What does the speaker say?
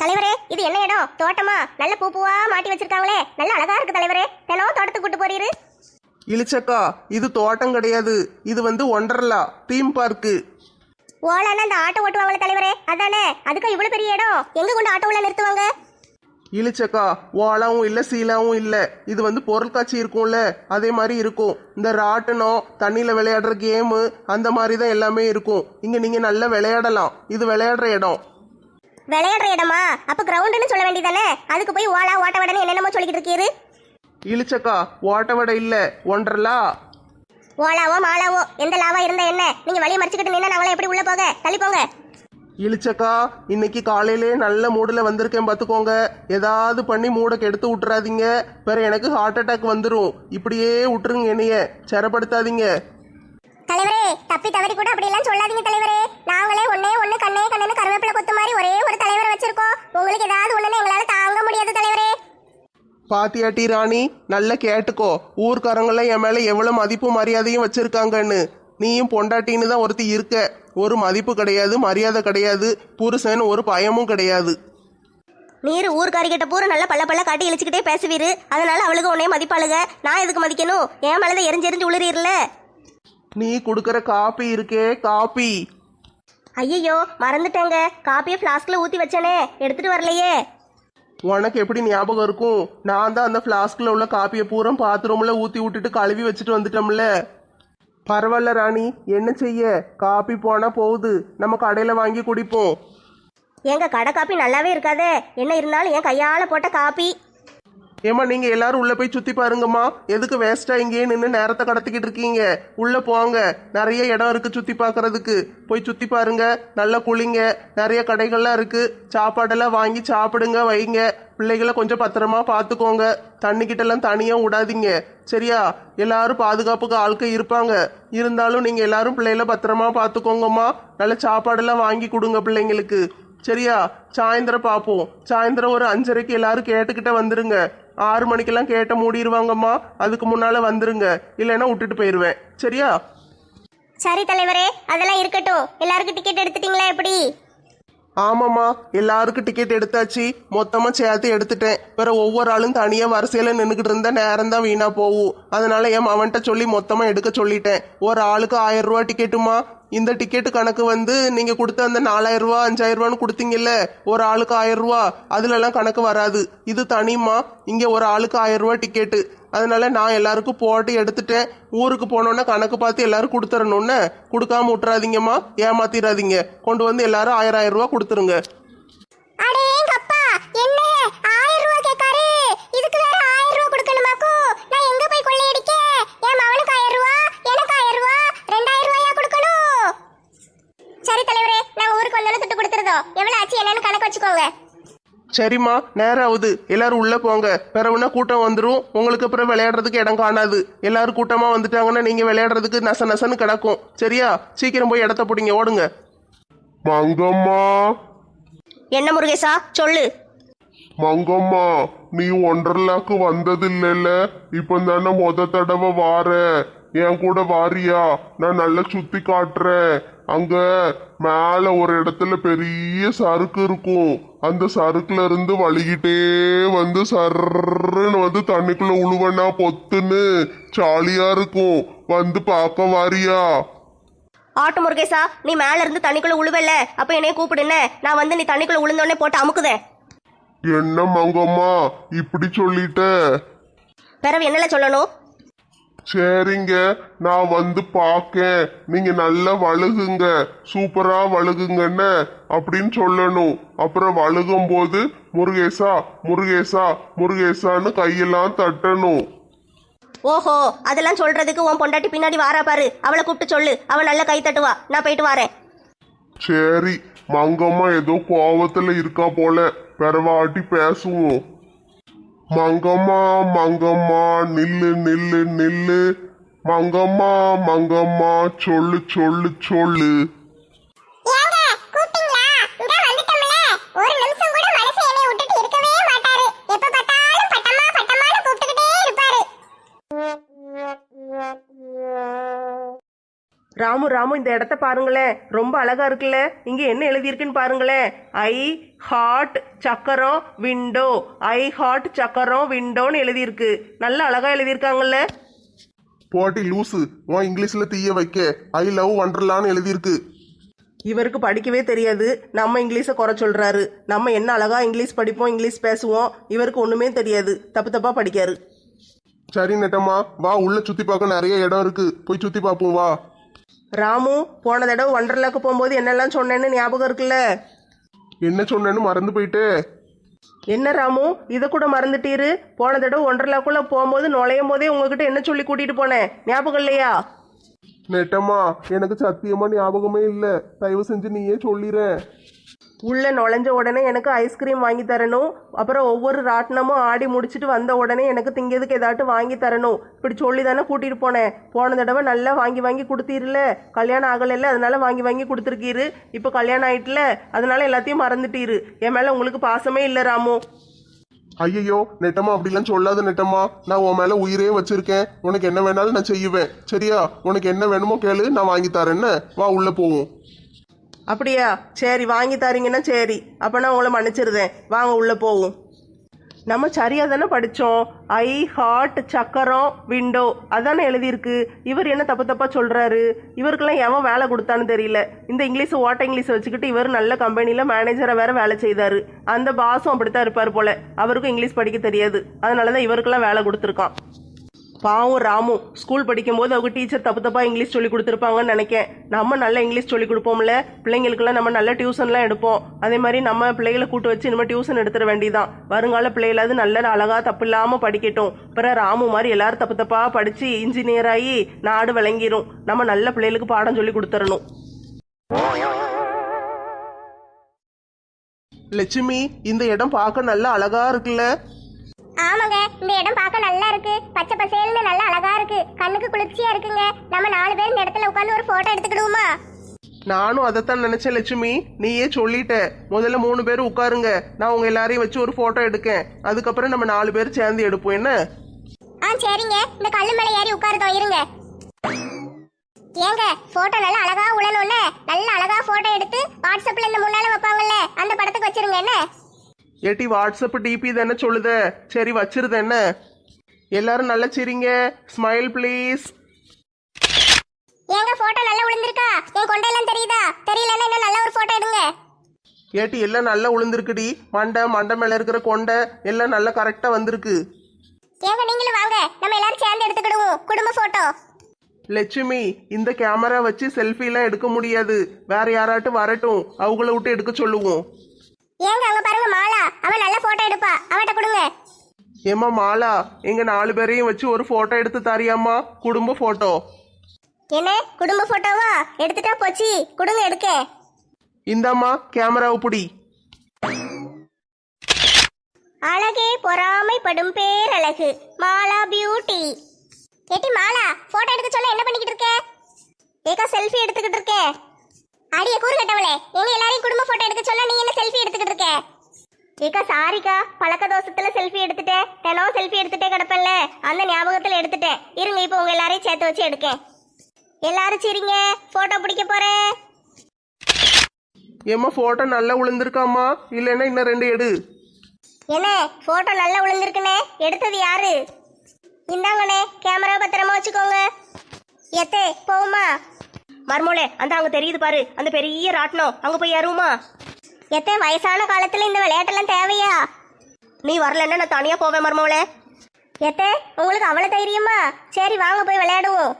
தலைவரே இது என்ன இடம்? தோட்டமா? நல்ல பூ பூவா மாட்டி வச்சிருக்காங்களே. நல்ல அழகா இருக்கு தலைவரே. தினம் தோட்டத்துக்கு கூட்டு போறீரு. இளிச்சக்கா இது தோட்டம் கிடையாது. இது வந்து ஒண்டர்லா தீம் பார்க்கு. ஓலான அந்த ஆட்டோ ஓட்டுவாங்களே தலைவரே. அதானே? அதுக்கு இவ்வளவு பெரிய இடம். எங்க கொண்டு ஆட்டோவில் நிறுத்துவாங்க? இளிச்சக்கா ஓலாவும் இல்லை சீலாவும் இல்லை. இது வந்து பொருட்காட்சி இருக்கும்ல. அதே மாதிரி இருக்கும். இந்த ராட்டனம் தண்ணியில் விளையாடுற கேமு அந்த மாதிரி தான் எல்லாமே இருக்கும். இங்கே நீங்கள் நல்லா விளையாடலாம். இது விளையாடுற இடம். விளையாடுற இடமா? அப்ப கிரவுண்டுன்னு சொல்ல வேண்டியதானே? அதுக்கு போய் ஓலா ஓட்ட வடன்னு என்னென்னமோ சொல்லிக்கிட்டு இருக்கீரு. இளிச்சக்கா ஓட்ட வடை இல்லை ஒண்டர்லா ஓலாவோ மாலாவோ எந்த லாவா இருந்தா என்ன? நீங்க வழியை மறைச்சுக்கிட்டு நின்னா நாங்களே எப்படி உள்ள போக? தள்ளி போங்க. இளிச்சக்கா இன்னைக்கு காலையிலே நல்ல மூடில் வந்திருக்கேன் பார்த்துக்கோங்க ஏதாவது பண்ணி மூடை கெடுத்து விட்டுறாதீங்க. வேற எனக்கு ஹார்ட் அட்டாக் வந்துடும் இப்படியே விட்டுருங்க என்னைய. சிரப்படுத்தாதீங்க தப்பி தவறி கூட அப்படி எல்லாம் சொல்லாதீங்க தலைவரே. நாங்களே ஒன்னே ஒண்ணு கண்ணே கண்ணு கருவேப்பிலை கொத்து மாதிரி ஒரே ஒரு தலைவரை வச்சிருக்கோம். உங்களுக்கு ஏதாவது ஒண்ணுன்னு எங்களால தாங்க முடியாது தலைவரே. பாத்தியாட்டி ராணி நல்லா கேட்டுக்கோ. ஊர்க்காரங்களாம் என் மேலே எவ்வளோ மதிப்பு மரியாதையும் வச்சிருக்காங்கன்னு. நீயும் பொண்டாட்டின்னு தான் ஒருத்தி இருக்க. ஒரு மதிப்பு கிடையாது மரியாதை கிடையாது புருஷன் ஒரு பயமும் கிடையாது. நீர் ஊர்க்காரி கிட்ட பூரா நல்ல பல்ல பல்ல காட்டி இழிச்சுக்கிட்டே பேசுவீரு. அதனால அவளுக்கு உன்னே மதிப்பாளுக. நான் எதுக்கு மதிக்கணும்? என் மேலதான் எரிஞ்செரிஞ்சு உளுறீர்ல. நீ கொடுக்குற காப்பி இருக்கே காப்பி. ஐயோ மறந்துட்டேங்க. காப்பியை ஃப்ளாஸ்க்ல ஊத்தி வச்சேனே. எடுத்துட்டு வரலையே. உனக்கு எப்படி ஞாபகம் இருக்கும்? நான் தான் அந்த ஃப்ளாஸ்கில் உள்ள காப்பியை பூரா பாத்ரூம்ல ஊற்றி விட்டுட்டு கழுவி வச்சுட்டு வந்துட்டோம்ல. பரவாயில்ல ராணி என்ன செய்ய? காப்பி போனா போகுது. நம்ம கடையில் வாங்கி குடிப்போம். எங்க கடை காப்பி நல்லாவே இருக்காதே. என்ன இருந்தாலும் என் கையால போட்ட காப்பி. ஏம்மா நீங்க எல்லாரும் உள்ள போய் சுத்தி பாருங்கம்மா. எதுக்கு வேஸ்டா இங்கேயே நின்று நேரத்தை கடத்திக்கிட்டு இருக்கீங்க? உள்ள போங்க. நிறைய இடம் இருக்கு சுத்தி பார்க்கறதுக்கு. போய் சுத்தி பாருங்க. நல்லா குளிங்க. நிறைய கடைகள்லாம் இருக்கு. சாப்பாடெல்லாம் வாங்கி சாப்பிடுங்க வைங்க. பிள்ளைகளை கொஞ்சம் பத்திரமா பார்த்துக்கோங்க. தண்ணி கிட்டலாம் தனியா விடாதீங்க. சரியா? எல்லாரும் பாதுகாப்புக்கு ஆட்கள் இருப்பாங்க. இருந்தாலும் நீங்க எல்லாரும் பிள்ளைகளை பத்திரமா பார்த்துக்கோங்கம்மா. நல்ல சாப்பாடெல்லாம் வாங்கி கொடுங்க பிள்ளைங்களுக்கு. சரியா? சாயந்தரம் பார்ப்போம் சாயந்தரம் ஒரு அஞ்சரைக்கு எல்லாரும் கேட்டுக்கிட்ட வந்துருங்க. ஆறு மணிக்கெல்லாம் கேட்ட மூடிடுவாங்கம்மா அதுக்கு முன்னால வந்துருங்க. இல்லைன்னா விட்டுட்டு போயிடுவேன் சரியா? சரி தலைவரே அதெல்லாம் இருக்கட்டும். எல்லாருக்கும் டிக்கெட் எடுத்துட்டீங்களா எப்படி? ஆமாம்மா எல்லாருக்கும் டிக்கெட் எடுத்தாச்சு. மொத்தமாக சேர்த்து எடுத்துட்டேன். வேற ஒவ்வொரு ஆளும் தனியாக வரிசையில் நின்றுக்கிட்டு இருந்தா நேரம் தான் வீணா போகும். அதனால என் அவன்கிட்ட சொல்லி மொத்தமாக எடுக்க சொல்லிட்டேன். ஒரு ஆளுக்கு ஆயிரம் ரூபா டிக்கெட்டுமா இந்த டிக்கெட்டு கணக்கு வந்து நீங்க கொடுத்த அந்த நாலாயிரம் ரூபா அஞ்சாயிரம் ரூபான்னு கொடுத்தீங்கல்ல ஒரு ஆளுக்கு ஆயிரம் ரூபா. அதுல எல்லாம் கணக்கு வராது. இது தனிமா இங்க ஒரு ஆளுக்கு ஆயிரம் ரூபா டிக்கெட்டு அதனால நான் எல்லாருக்கும் போட்டு எடுத்துட்டேன் ஊருக்கு போனோன்னே கணக்கு பார்த்து எல்லாரும் கொடுத்துறணுன்னு கொடுக்காம விட்டுறாதீங்கம்மா. ஏமாத்திடாதீங்க. கொண்டு வந்து எல்லாரும் ஆயிரம் ஆயிரம் ரூபா கொடுத்துருங்க அடேங்கப்பா ஆயிரம் ரூபாய் கேட்காரு இதுக்கு கொடுக்கணுமாக்கு? நான் போய் ரெண்டாயிரம் கொடுக்கணும்? சரி தலைவரே நாங்க ஊருக்கு வந்தாலும் துட்டு கொடுத்துருதோம் எவ்வளவு ஆச்சு என்னன்னு கணக்கு வச்சுக்கோங்க. சரிம்மா நேரம் ஆகுது எல்லாரும் உள்ள போங்க. பிறவுனா கூட்டம் வந்துடும் உங்களுக்கு அப்புறம் விளையாடுறதுக்கு இடம் காணாது. எல்லாரும் கூட்டமா வந்துட்டாங்கன்னா நீங்க விளையாடுறதுக்கு நச நசன்னு கிடக்கும். சரியா? சீக்கிரம் போய் இடத்த பிடிங்க. ஓடுங்க. மங்கம்மா. என்ன முருகேசா? சொல்லு. மங்கம்மா நீ ஒன்றரைலாக்கு வந்ததில்லைல்ல இப்போ தானே முத தடவை வார. என் கூட வாரியா? நான் நல்லா சுத்தி காட்டுறேன். அங்க மேல ஒரு இடத்துல பெரிய சறுக்கு இருக்கும். அந்த சறுக்குல இருந்து வலிக்கிட்டே வந்து சர்ன்னு வந்து தண்ணிக்குள்ள உழுவனா பொத்துன்னு ஜாலியா இருக்கும். வந்து பார்க்க வாரியா. ஆட்டு முருகேசா நீ மேல இருந்து தண்ணிக்குள்ள உழுவல அப்ப என்னைய கூப்பிடுன நான் வந்து நீ தண்ணிக்குள்ள உளுந்தோடனே போட்டு அமுக்குதே. என்ன மங்கம்மா இப்படி சொல்லிட்ட? பிறவு என்னல சொல்லணும்? சரிங்க நான் வந்து பார்க்கேன் நீங்க நல்லா வழுகுங்க. சூப்பரா வழுகுங்கன்னு அப்படின்னு சொல்லணும். அப்புறம் வழுகும் போது முருகேசா முருகேசா முருகேசான்னு கையெல்லாம் தட்டணும். ஓஹோ அதெல்லாம் சொல்றதுக்கு உன் பொண்டாட்டி பின்னாடி வாரா பாரு. அவளை கூப்பிட்டு சொல்லு. அவ நல்ல கை தட்டுவா. நான் போயிட்டு வரேன். சரி மங்கம்மா ஏதோ கோவத்துல இருக்கா போல. பெறவாட்டி பேசுவோம். மங்கம்மா மங்கம்மா நில்லு நில்லு நில்லு. மங்கம்மா மங்கம்மா சொல்லு சொல்லு சொல்லு. ராமு ராமு இந்த இடத்த பாருங்களேன் ரொம்ப அழகா இருக்குல்ல. இங்க என்ன எழுதியிருக்குன்னு பாருங்களேன் ஐ ஹாட் சக்கரம் விண்டோ ஐ ஹாட் சக்கரம் விண்டோன்னு எழுதியிருக்கு. நல்ல அழகா எழுதியிருக்காங்கல்ல. போட்டி லூசு. உன் இங்கிலீஷ்ல தீய வைக்க. ஐ லவ் வண்டர்லான்னு எழுதியிருக்கு. இவருக்கு படிக்கவே தெரியாது. நம்ம இங்கிலீஷை குறை சொல்றாரு. நம்ம என்ன அழகா இங்கிலீஷ் படிப்போம் இங்கிலீஷ் பேசுவோம். இவருக்கு ஒண்ணுமே தெரியாது. தப்பு தப்பா படிக்காரு. சரி நெட்டம்மா. வா உள்ள சுத்தி பார்க்க நிறைய இடம் இருக்கு. போய் சுத்தி பார்ப்போம் வா. ராமு போன தடவை ஒண்டர்லாக்கு போகும்போது என்னெல்லாம் சொன்னேன்னு ஞாபகம் இருக்குல்ல? என்ன சொன்னேன்னு மறந்து போயிட்டே. என்ன ராமு இதை கூட மறந்துட்டீரு? போன தடவை ஒன்றரைலாக்குள்ள போகும்போது நுழையும் போதே உங்ககிட்ட என்ன சொல்லி கூட்டிட்டு போனேன்? ஞாபகம் இல்லையா? நெட்டம்மா எனக்கு சத்தியமா ஞாபகமே இல்ல. தயவு செஞ்சு நீயே சொல்லிடுறேன் உள்ள நுழைஞ்ச உடனே எனக்கு ஐஸ்கிரீம் வாங்கி தரணும். அப்புறம் ஒவ்வொரு ராட்டினமும் ஆடி முடிச்சிட்டு வந்த உடனே எனக்கு திங்கிறதுக்கு ஏதாட்டும் வாங்கி தரணும். இப்படி சொல்லி தானே கூட்டிட்டு போனேன். போன தடவை நல்லா வாங்கி வாங்கி கொடுத்தீர்ல. கல்யாணம் ஆகலைல்ல அதனால வாங்கி வாங்கி கொடுத்துருக்கீரு. இப்போ கல்யாணம் ஆயிட்டுல அதனால எல்லாத்தையும் மறந்துட்டீரு. என் மேல உங்களுக்கு பாசமே இல்லை ராமு. ஐயையோ நெட்டம்மா அப்படிலாம் சொல்லாத நெட்டம்மா. நான் உன் மேல உயிரே வச்சிருக்கேன். உனக்கு என்ன வேணாலும் நான் செய்வேன். சரியா? உனக்கு என்ன வேணுமோ கேளு நான் வாங்கி தரேன்னு வா உள்ள போவோம். அப்படியா? சரி வாங்கி தரீங்கன்னா சரி. அப்போ நான் உங்களை மன்னிச்சிருதேன். வாங்க உள்ளே போவோம். நம்ம சரியாக தானே படித்தோம் ஐ ஹாட் சக்கரம் விண்டோ. அதானே எழுதியிருக்கு. இவர் என்ன தப்பு தப்பாக சொல்கிறாரு இவருக்கெல்லாம் எவன் வேலை கொடுத்தான்னு தெரியல. இந்த இங்கிலீஷ் ஓட்ட இங்கிலீஷ் வச்சுக்கிட்டு இவர் நல்ல கம்பெனியில் மேனேஜரை வேற வேலை செய்தார். அந்த பாஸும் அப்படித்தான் இருப்பார் போல. அவருக்கும் இங்கிலீஷ் படிக்க தெரியாது. அதனால தான் இவருக்கெல்லாம் வேலை கொடுத்துருக்கான். பாவம் ராமு. ஸ்கூல் படிக்கும்போது அவங்க டீச்சர் தப்பு தப்பா இங்கிலீஷ் சொல்லி கொடுத்துருப்பாங்கன்னு நினைக்கேன். நம்ம நல்லா இங்கிலீஷ் சொல்லி கொடுப்போம்ல. பிள்ளைங்களுக்குலாம் நம்ம நல்ல டியூஷன்லாம் எடுப்போம். அதே மாதிரி நம்ம பிள்ளைகளை கூட்டு வச்சு இனிமேல் டியூஷன் எடுத்துட வேண்டியதான் வருங்கால பிள்ளைகளாவது நல்ல அழகா தப்பு இல்லாம படிக்கட்டும். பிறகு ராமு மாதிரி எல்லாரும் தப்பு தப்பா படிச்சு இன்ஜினியர் ஆகி நாடு விளங்கிரும். நம்ம நல்ல பிள்ளைகளுக்கு பாடம் சொல்லி கொடுத்துடணும். லட்சுமி இந்த இடம் பார்க்க நல்லா அழகா இருக்குல்ல? ஆமாங்க இந்த இடம் பார்க்க நல்லா இருக்கு. பச்சை பசேல்னு நல்லா அழகா இருக்கு. கண்ணுக்கு குளிர்ச்சியா இருக்குங்க. நம்ம நாலு பேர் இந்த இடத்துல உட்காந்து ஒரு போட்டோ எடுத்துக்கிடுவோமா? நானும் அதைத்தான் நினைச்சேன் லட்சுமி. நீயே சொல்லிட்ட. முதல்ல மூணு பேர் உட்காருங்க. நான் உங்க எல்லாரையும் வச்சு ஒரு போட்டோ எடுக்கேன். அதுக்கப்புறம் நம்ம நாலு பேர் சேர்ந்து எடுப்போம் என்ன? ஆ சரிங்க. இந்த கல்லு மேல ஏறி உட்காருதோம் இருங்க. ஏங்க போட்டோ நல்லா அழகா உழணும்ல. நல்ல அழகா போட்டோ எடுத்து வாட்ஸ்அப்ல இந்த முன்னால வைப்பாங்கல்ல அந்த படத்துக்கு வச்சிருங்க என்ன? ஏட்டி வாட்ஸ்அப் டிபி தானே சொல்லுத. சரி வச்சிருது என்ன? எல்லாரும் நல்லா சிரிங்க. ஸ்மைல் ப்ளீஸ் ஏங்க போட்டோ நல்லா விழுந்திருக்கா என் கொண்டையெல்லாம் தெரியுதா? தெரியலன்னா இன்னும் நல்ல ஒரு போட்டோ எடுங்க. ஏட்டி எல்லாம் நல்லா உளுந்திருக்குடி. மண்டை மண்டை மேல இருக்கிற கொண்டை எல்லாம் நல்லா கரெக்டா வந்திருக்கு. ஏங்க நீங்களும் வாங்க. நம்ம எல்லாரும் சேர்ந்து எடுத்துக்கிடுவோம். குடும்ப போட்டோ லட்சுமி இந்த கேமரா வச்சு செல்ஃபிலாம் எடுக்க முடியாது. வேற யாராட்டும் வரட்டும். அவங்கள விட்டு எடுக்க சொல்லுவோம். ஏங்க அங்க பாருங்க மாலா. அவன் நல்ல போட்டோ எடுப்பா. அவட்ட கொடுங்க. ஏம்மா மாலா எங்க நாலு பேரையும் வச்சு ஒரு போட்டோ எடுத்து தரியாம்மா. குடும்ப போட்டோ என்ன? குடும்ப போட்டோவா எடுத்துட்டா போச்சு. கொடுங்க எடுக்க. இந்தாம்மா கேமராவை புடி. அழகே பொறாமைப்படும் பேரழகு. மாலா பியூட்டி ஏட்டி மாலா போட்டோ எடுக்க சொல்ல என்ன பண்ணிக்கிட்டு இருக்க? ஏக்கா செல்ஃபி எடுத்துக்கிட்டு இருக்க. அடிய கூறு கட்டவளே. எங்க எல்லாரையும் குடும்ப போட்டோ எடுக்க சொல்ல நீ என்ன செல்ஃபி எடுத்துக்கிட்டு இருக்க? ஏக்கா சாரிக்கா பழக்க தோசத்துல செல்ஃபி எடுத்துட்டேன். தினம் செல்ஃபி எடுத்துட்டே கிடப்பேன்ல. அந்த ஞாபகத்துல எடுத்துட்டேன். இருங்க இப்போ உங்க எல்லாரையும் சேர்த்து வச்சு எடுக்கேன். எல்லாரும் சிரிங்க. போட்டோ பிடிக்க போறேன். ஏம்மா போட்டோ நல்லா விழுந்திருக்காம்மா இல்லைன்னா இன்னும் ரெண்டு எடு. என்ன? போட்டோ நல்லா விழுந்திருக்குனே எடுத்தது யாரு? இந்தாங்கண்ணே கேமரா பத்திரமா வச்சுக்கோங்க. எத்தே போகுமா மர்மோளே அந்த அங்க தெரியுது பாரு. அந்த பெரிய ராட்டினம். அங்க போய் ஏறுவோமா? எத்தே வயசான காலத்துல இந்த விளையாட்டெல்லாம் தேவையா? நீ வரலன்னா நான் தனியா போவேன் மர்மோளே எத்தே உங்களுக்கு அவ்வளவு தைரியமா? சரி வாங்க போய் விளையாடுவோம்.